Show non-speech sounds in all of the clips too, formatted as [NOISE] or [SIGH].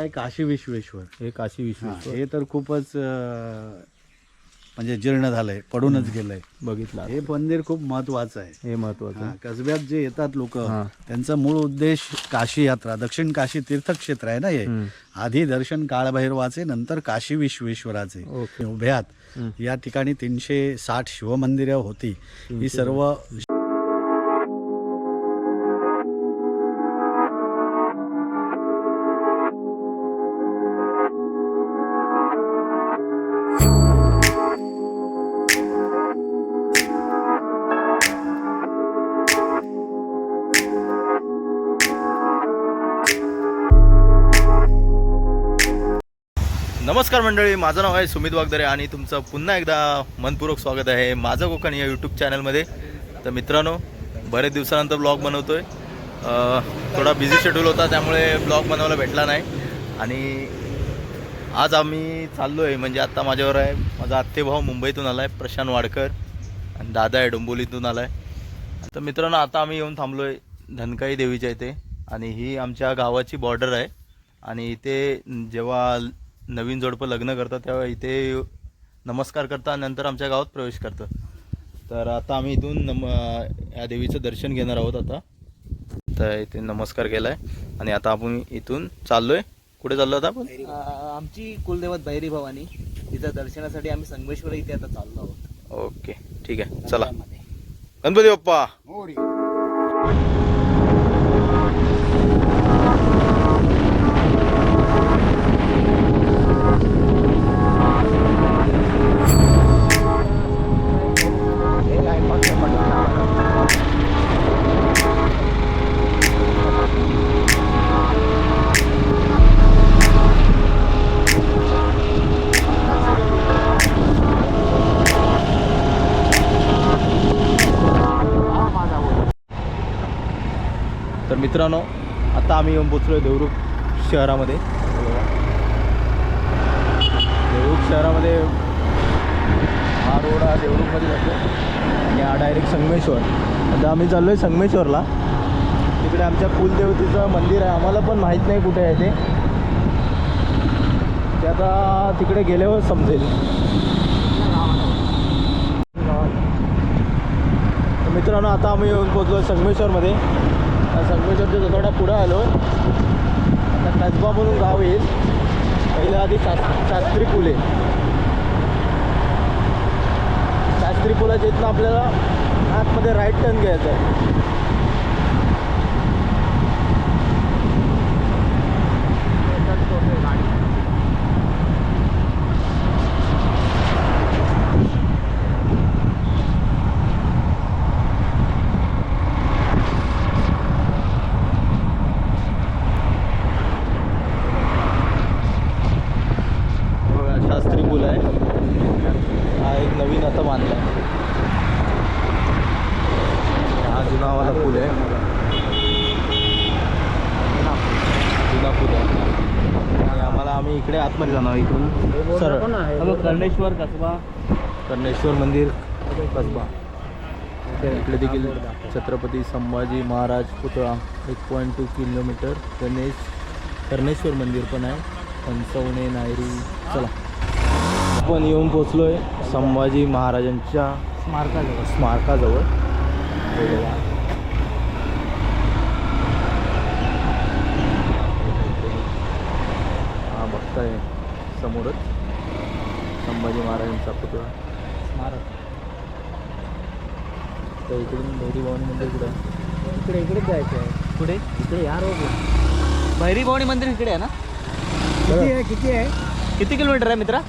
आहे काशी विश्वेश्वर हे काशी हा, विश्वेश्वर. हे तर खूपच अं, म्हणजे जीर्ण झालंय पडूनच गेलंय. बघितलं हे मंदिर खूप महत्वाचं आहे. हे महत्वाचं हा, कसब्यात जे येतात लोक हा. त्यांचा मूळ उद्देश काशी यात्रा दक्षिण काशी तीर्थक्षेत्र आहे ना हे? हम्म. आधी दर्शन काळभैरवाचे नंतर काशी विश्वेश्वराचे. ओके. उभ्यात. या ठिकाणी तीनशे साठ शिवमंदिरं होती. ही सर्व नमस्कार मंडळी माझं नाव आहे सुमित वागदरे आणि तुमचं पुन्हा एकदा मनपूर्वक स्वागत आहे माझं कोकण या यूट्यूब चॅनलमध्ये तर मित्रांनो बरेच दिवसानंतर ब्लॉग बनवतो आहे थोडा बिझी शेड्यूल होता त्यामुळे ब्लॉग बनवायला भेटला नाही. आणि आज आम्ही चाललो आहे म्हणजे आत्ता माझ्यावर आहे. माझा आत्तेभाऊ मुंबईतून आला आहे प्रशांत वाडकर आणि दादा आहे डोंबोलीतून आला आहे तर मित्रांनो आता आम्ही येऊन थांबलो आहे धनकाई देवीच्या इथे. आणि ही आमच्या गावाची बॉर्डर आहे. आणि इथे जेव्हा नवीन जोडपं लग्न करतात तेव्हा इथे नमस्कार करतात नंतर आमच्या गावात प्रवेश करतात तर आता आम्ही इथून नम या देवीचं दर्शन घेणार आहोत आता. तर इथे नमस्कार केला आहे आणि आता आपण इथून चाललो आहे कुठे चाललो आता आपण? आ- आमची कुलदैवत भैरी भवानी. तिथं दर्शनासाठी आम्ही संगमेश्वर इथे आता चाललो आहोत. ओके ठीक आहे. चला. गणपती बाप्पा! मित्रांनो आता आम्ही येऊन पोचलो आहे देवरुख शहरामध्ये. देवरुख शहरामध्ये हा रोड हा देवरुखमध्ये जातो आणि हा डायरेक्ट संगमेश्वर. आता आम्ही चाललो आहे संगमेश्वरला. तिकडे आमच्या कुलदेवतेचं मंदिर आहे. आम्हाला पण माहीत नाही कुठे आहे ते. ते आता तिकडे गेल्यावर समजेल. तर मित्रांनो आता आम्ही येऊन पोचलो संगमेश्वरमध्ये. संगमेश्वरच्या थोडा पुढं आलो. आता कसबा म्हणून गाव येईल पहिलं आधी शास शास्त्री पूल. आहे शास्त्री पुलाच्या इथनं आपल्याला आतमध्ये राईट टर्न घ्यायचा आहे बघा शास्त्री पूल आहे हा एक नवीन आता बांधला आहे हा जुनावाला पूल आहे जुना पूल आहे आणि आम्हाला आम्ही इकडे आतमध्ये जाणार इकडून सर कर्णेश्वर कसबा. कर्णेश्वर मंदिर कसबा. इकडे देखील छत्रपती संभाजी महाराज पुतळा एक point two kilometre. Ganesh Karneshwar मंदिर पण आहे. पंचवणे नायरी. चला. आपण येऊन पोचलो आहे संभाजी महाराजांच्या स्मारकाजवळ. स्मारकाजवळ हे बघा. हा बघताय समोरच. संभाजी महाराजांचा पुतळा स्मारक. तर इकडून भैरी भवानी मंदिर कुठं? इकडे इकडे जायचं आहे. पुढे इकडे या रोड भैरी भवानी मंदिर इकडे आहे ना? किती आहे किती आहे? किती किलोमीटर आहे मित्रा?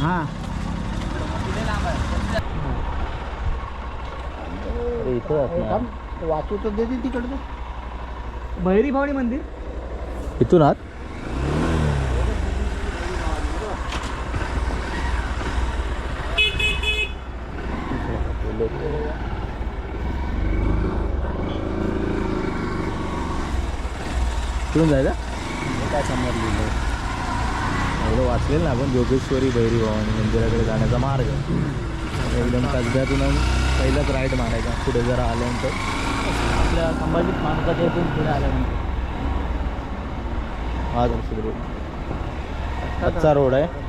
हां. अरे इथं असणार. वाचू तर देते तिकडचं भैरी भवानी मंदिर? इथून आत? इकडून जायचा काय समोर लिहिलं एवढं वाचलेलं ना आपण. जोगेश्वरी भैरी भवानी मंदिराकडे जाण्याचा मार्ग. एकदम कसब्यातून पहिलाच राईट मारायचा. पुढे जरा आल्यानंतर. आपल्या संभाजी स्मारकाच्या पुढे आल्यानंतर. हा दर्शन रोड रोड आहे.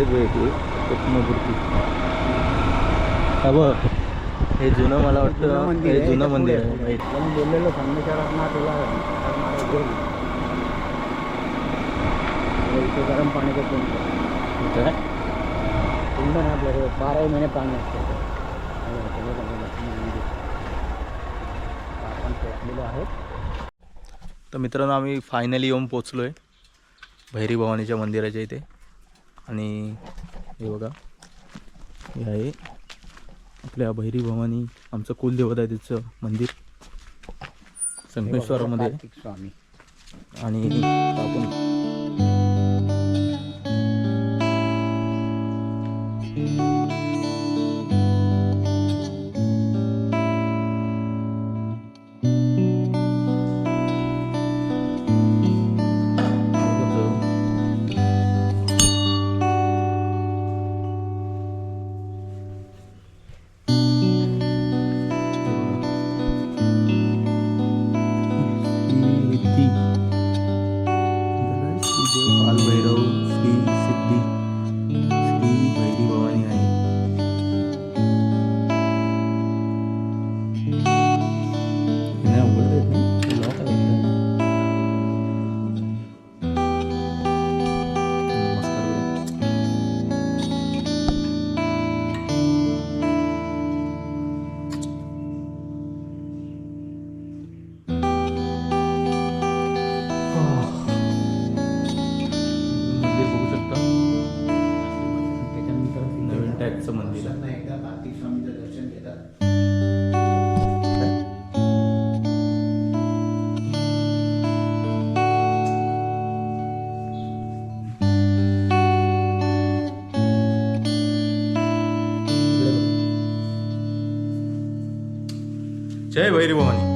ते बांधलेत वेगळी कृष्णमूर्ती हा बघ हे जुनं मला वाटतं हे जुनं मंदिर आहे. बोललेलो तुला गरम पाण्याचं? कुंड ना आपल्याकडे बाराही महिने पाणी असतं. आपण पोचलेलो आहोत तर मित्रांनो आम्ही फायनली येऊन पोचलो आहे भैरी भवानीच्या मंदिराच्या इथे. आणि हे बघा. हे आहे आपल्या भैरी भवानी आमचं कुलदेवता आहे तिचं मंदिर संगमेश्वरामध्ये स्वामी. आणि आपण नवीन टाईपचं मंदिर आहे वर्षातनं एकदा कार्तिक स्वामीचं दर्शन घेतात जय भैरी भवानी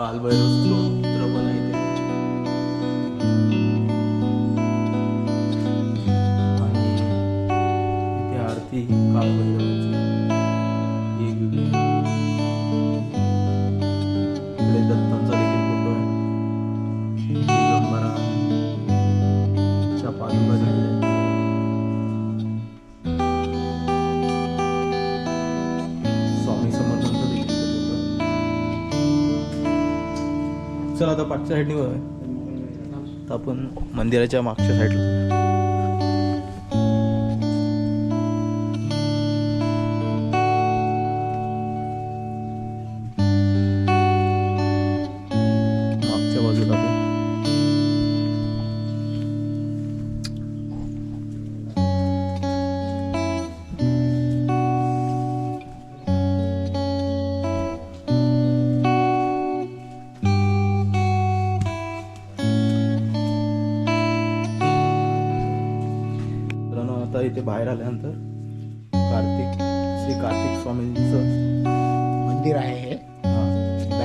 Albert Strong. साईडनी आता साईडने बघा तर आपण मंदिराच्या मागच्या साईडला.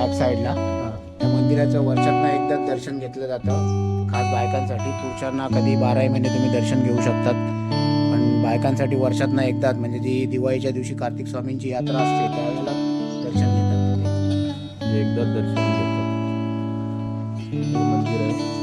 बॅक साईडला त्या मंदिराचं वर्षातनं एकदा दर्शन घेतलं जातं. खास बायकांसाठी पुरुषांना कधी बाराही महिने तुम्ही दर्शन घेऊ शकतात. पण बायकांसाठी वर्षातनं एकदाच म्हणजे जी दिवाळीच्या दिवशी कार्तिक स्वामींची यात्रा असते त्यावेळेला दर्शन घेतात. एकदा दर्शन घेतात. मंदिर आहे.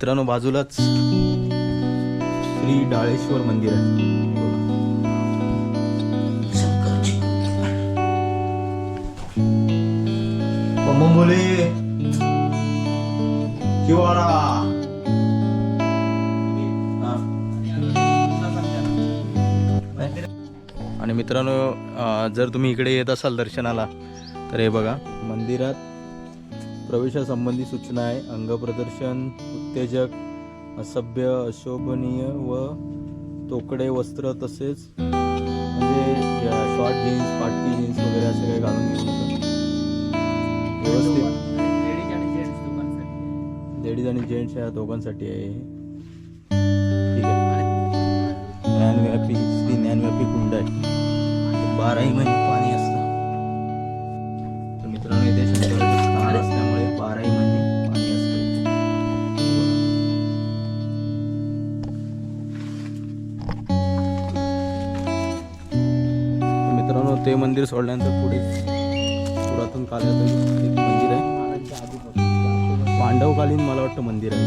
मित्रांनो बाजूलाच श्री डाळेश्वर मंदिर आहे. बोले किवारा आणि मित्रांनो जर तुम्ही इकडे येत असाल दर्शनाला तर हे बघा मंदिरात प्रवेशासंबंधी सूचना आहे अंगप्रदर्शन उत्तेजक असभ्य अशोभनीय व तोकडे वस्त्र तसेच म्हणजे शॉर्ट जीन्स फाटकी जीन्स वगैरे असे काही घालून नका व्यवस्थित. लेडीज आणि जेंट्स या दोघांसाठी आहे ठीक आहे. ज्ञानव्यापी श्री ज्ञानव्यापी कुंड आहे. बाराही महिने. मंदिर सोडल्यानंतर पुढे पुरातन काळात एक मंदिर आहे. पांडवकालीन मला वाटतं मंदिर आहे.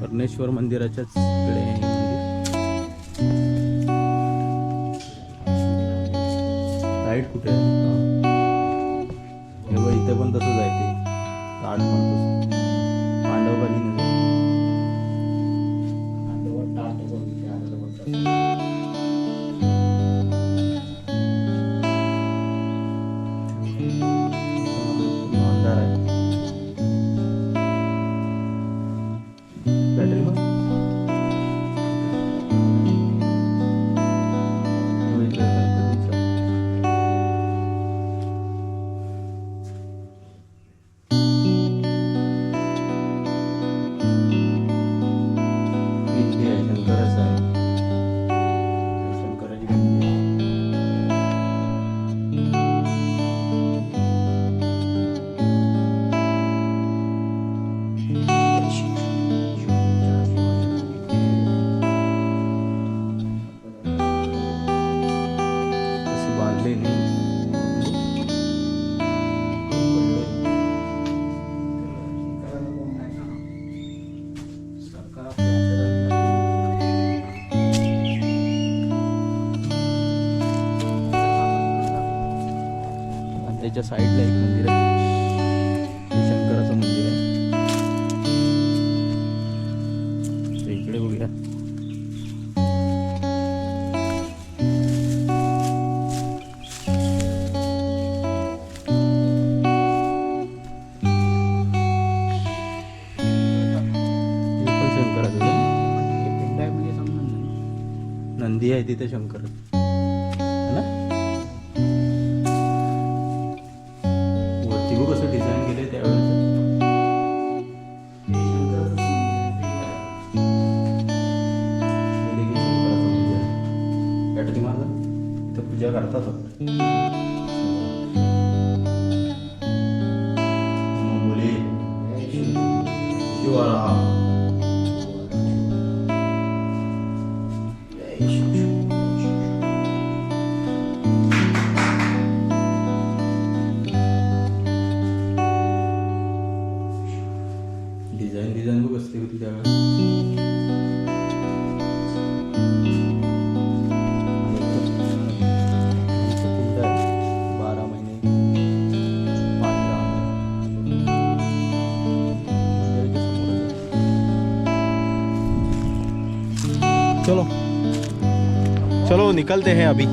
कर्णेश्वर मंदिराच्याच इकडे आहे कुठे आहे? हे इथे पण तसंच आहे ते. ताट पण पांडवकालीन त्याच्या साईडला एक मंदिर आहे. शंकराचं मंदिर आहे. ते इकडे बघूया. नंदी आहे तिथे शंकर. इथं चलो। चलो निकलते हैं अभी।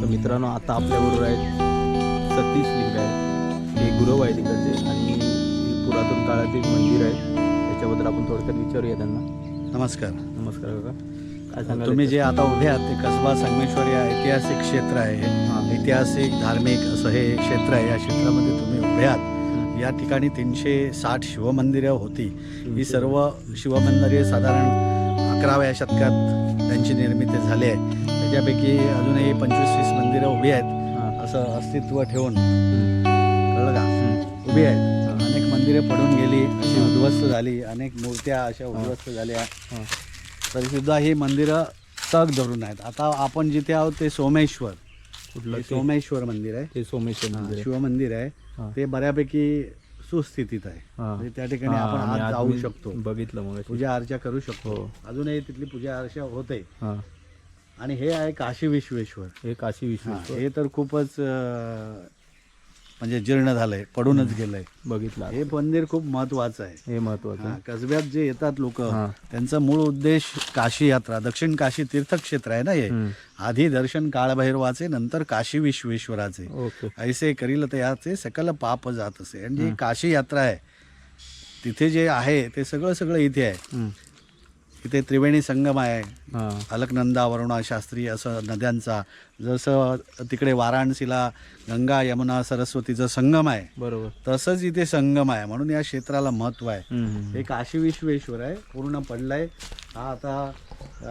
तर मित्रांनो आता आपल्याबरोबर आहेत सतीश लिंग आहेत. हे गुरव आहे तिकडचे आणि पुरातन काळात एक मंदिर आहे त्याच्याबद्दल आपण थोडक्यात विचारूया त्यांना. नमस्कार. नमस्कार काका. काय तुम्ही जे आता उभे आहात ते कसबा संगमेश्वर या ऐतिहासिक क्षेत्र आहे. ऐतिहासिक धार्मिक असं हे क्षेत्र आहे. या क्षेत्रामध्ये तुम्ही उभे आहात. या ठिकाणी तीनशे साठ शिवमंदिरं होती. ही सर्व शिवमंदिरे साधारण अकराव्या शतकात त्यांची निर्मिती झाली आहे. त्याच्यापैकी अजूनही पंचवीस वीस मंदिरं उभी आहेत. असं अस्तित्व ठेवून. कळलं का? उभी आहेत. अनेक मंदिरे पडून गेली अशी उद्ध्वस्त झाली. अनेक मूर्त्या अशा उद्ध्वस्त झाल्या. तरीसुद्धा ही मंदिरं तग धरून आहेत. आता आपण जिथे आहोत ते सोमेश्वर. कुठलं? सोमेश्वर मंदिर आहे. ते सोमेश्वर मंदिर आहे. शिवमंदिर आहे. ते बऱ्यापैकी सुस्थितीत आहे. म्हणजे त्या ठिकाणी आपण आज जाऊ शकतो. बघितलं मग पूजा अर्चा करू शकतो. हो. अजूनही तिथली पूजा अर्चा होते. आणि हे आहे काशी विश्वेश्वर हे काशी विश्वेश्वर हे तर खूपच म्हणजे जीर्ण झालंय पडूनच गेलंय. बघितलं हे मंदिर खूप महत्वाचं आहे. हे महत्वाचं हा, कसब्यात जे येतात लोक हा. त्यांचा मूळ उद्देश काशी यात्रा दक्षिण काशी तीर्थक्षेत्र आहे ना हे? हम्म. आधी दर्शन काळभैरवाचे नंतर काशी विश्वेश्वराचे. ओके. ऐसे करील तर याचे सकल पाप जात असे. आणि जी काशी यात्रा आहे तिथे जे आहे ते सगळं सगळं इथे आहे. हम्म. इथे त्रिवेणी संगम आहे. हा. अलकनंदा वरुणा शास्त्री असं नद्यांचा जसं तिकडे वाराणसीला गंगा यमुना सरस्वतीचं संगम आहे. बरोबर. तसंच इथे संगम आहे. म्हणून या क्षेत्राला महत्त्व आहे. हे काशी विश्वेश्वर आहे पूर्ण पडलाय. हा आता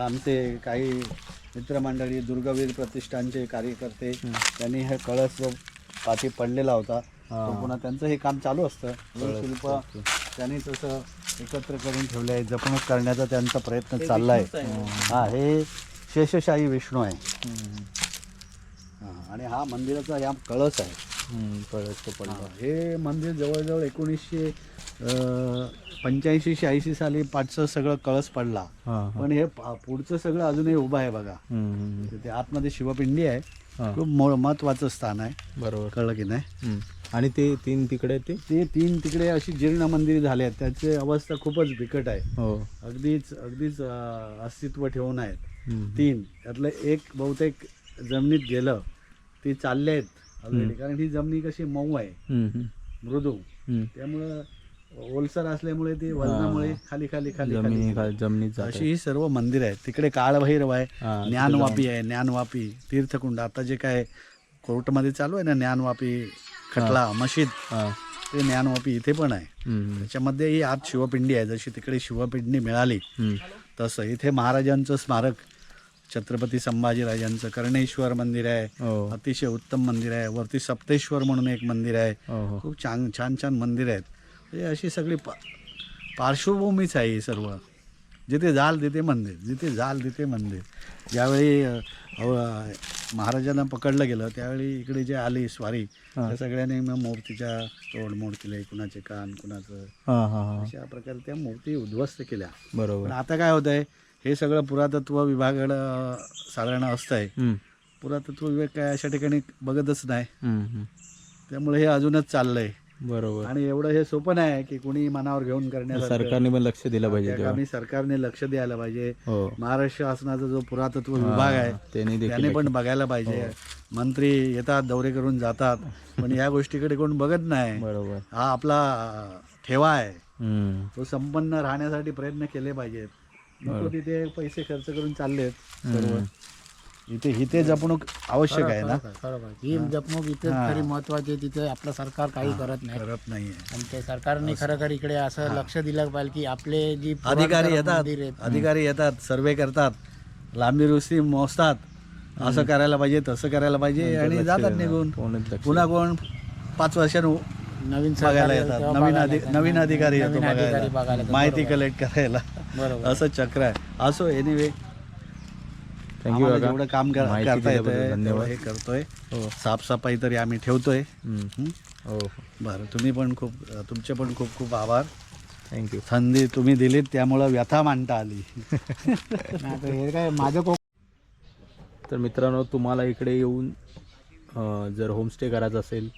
आमचे काही मित्रमंडळी दुर्गवीर प्रतिष्ठानचे कार्यकर्ते त्यांनी हे कळस पाठी पडलेला होता. तो पुन्हा त्यांचं हे काम चालू असतं. शिल्प त्यांनी तसं एकत्र करून ठेवले आहे. जपणूक करण्याचा त्यांचा प्रयत्न चाललाय. हा हे शेषशाही विष्णू आहे. हा, आणि हा मंदिराचा या कळस आहे. कळस तो पडला हा, हे मंदिर जवळजवळ एकोणीसशे पंच्याऐंशी शहाऐंशी साली पाठचं सगळं कळस पडला. हा हा. पण हे पा- पुढचं सगळं अजूनही उभं आहे बघा. हम्म, तिथे आतमध्ये शिवपिंडी आहे. हा. खूप महत्वाचं स्थान आहे. बरोबर. कळलं की नाही? हम्म. आणि ते तीन तिकडे ते? ते तीन तिकडे अशी जीर्ण मंदिरे झाली आहेत. त्याची अवस्था खूपच बिकट आहे. हो. अगदीच अगदीच अं, अस्तित्व ठेवून आहेत. तीन. त्यातलं एक बहुतेक जमिनीत गेलं. ती चालले आहेत ऑलरेडी कारण ही जमिनी कशी मऊ आहे. हम्म, हम्म. मृदू. हम्म. त्यामुळं ओलसर असल्यामुळे ती वजनामुळे खाली खाली खाली जमिनी खाली जमिनीत जात अशी ही सर्व मंदिर आहेत. तिकडे काळभैरव आहे. तिथे ज्ञानवापी आहे. ज्ञानवापी तीर्थकुंड. आता जे काय कोर्टमध्ये चालू आहे ना ज्ञानवापी खटला मशीद. ते ज्ञानवापी इथे पण आहे. त्याच्यामध्ये ही आत शिवपिंडी आहे. जशी तिकडे शिवपिंडी मिळाली. तसं इथे महाराजांचं स्मारक छत्रपती संभाजीराजांचं कर्णेश्वर मंदिर आहे. हो. अतिशय उत्तम मंदिर आहे. वरती सप्तेश्वर म्हणून एक मंदिर आहे. हो हो. खूप छान छान छान मंदिर आहेत. म्हणजे अशी सगळी पार्श्वभूमीच आहे ही सर्व. जिथे जाल तिथे मंदिर जिथे जाल तिथे मंदिर. ज्यावेळी महाराजांना पकडलं गेलं. त्यावेळी इकडे जे आली स्वारी. त्या सगळ्यांनी मग मूर्तीच्या तोडमोड केली. कुणाचे कान कुणाचं अशा प्रकारे त्या मूर्ती उद्ध्वस्त केल्या. बरोबर. आता काय होत आहे हे सगळं पुरातत्व विभागाकडं साधारण असतंय. पुरातत्व विभाग काय अशा ठिकाणी बघतच नाही. त्यामुळे हे अजूनच चाललंय. बरोबर. आणि एवढं हे सोपं नाही की कुणी मनावर घेऊन करण्यासारखं. सरकारने पण लक्ष दिलं पाहिजे कामी सरकारने लक्ष द्यायला पाहिजे. हो. महाराष्ट्र शासनाचा जो पुरातत्व विभाग आहे त्यांनी पण बघायला पाहिजे. मंत्री येतात दौरे करून जातात पण या गोष्टीकडे कोण बघत नाही. बरोबर. हा आपला ठेवा आहे. तो संपन्न राहण्यासाठी प्रयत्न केले पाहिजेत. तिथे पैसे खर्च करून चाललेत. सर्व. इथे इथे जपणूक आवश्यक आहे ना? ही जपणूक इथे. खरी महत्वाची आहे तिथे आपलं सरकार काही करत नाही. करत नाहीये. आणि ते सरकारने खरं इकडे असं लक्ष दिलं पाहिजे की आपले जी अधिकारी येतात. अधिकारी येतात सर्वे करतात. लांबी रुस्ती मोजतात. असं करायला पाहिजे तसं करायला पाहिजे आणि जातात निघून. पुन्हा कोण पाच वर्षांनी नवीन बघायला सरकार येतात. नवीन. नवीन अधिकारी येतो बघायला. माहिती. कलेक्ट करायला. बरोबर. असं चक्र आहे. असो एनिवे थँक्यू आम्हाला जेवढं काम कर- माहिती करता दिल्याबद्दल येतंय तेवढं धन्यवाद. हे करतोय. हो. साफसफाई तरी आम्ही ठेवतोय. हं? बरं तुम्ही पण खूप तुमचे पण खूप खूप आभार. थँक्यू संधी तुम्ही दिलीत त्यामुळं व्यथा मांडता आली. [LAUGHS] हे काय माझं कोक तर मित्रांनो तुम्हाला इकडे येऊन अ, जर होमस्टे करायचा असेल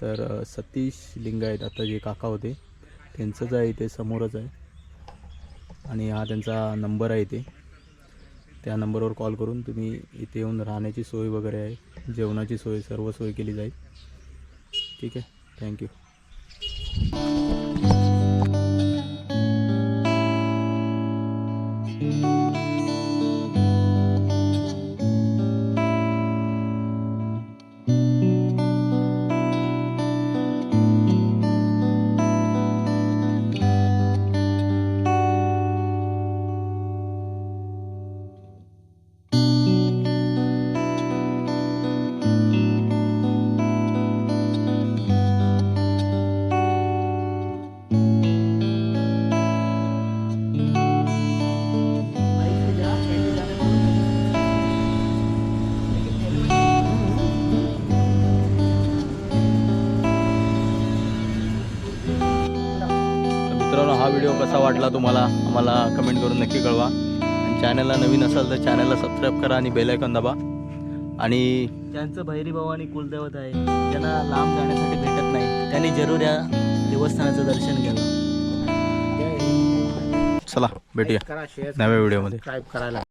तर अ, सतीश लिंगायत आता जे काका होते त्यांचंच आहे इथे समोरच आहे. आणि हा त्यांचा नंबर आहे इथे. त्या नंबरवर कॉल करून तुम्ही इथे येऊन राहण्याची सोय वगैरे आहे जेवणाची सोय सर्व सोय केली जाईल. ठीक आहे? थँक्यू कसा वाटला तुम्हाला? आम्हाला कमेंट करून नक्की कळवा. आणि चॅनलला नवीन असाल तर चॅनलला सबस्क्राईब करा आणि बेल आयकॉन दाबा. आणि ज्यांचं भैरी आणि कुलदैवत आहे ज्यांना लांब जाण्यासाठी भेटत नाही त्यांनी जरूर या देवस्थानाचं दर्शन घ्यावं. चला भेटूया. नव्या व्हिडिओमध्ये करायला.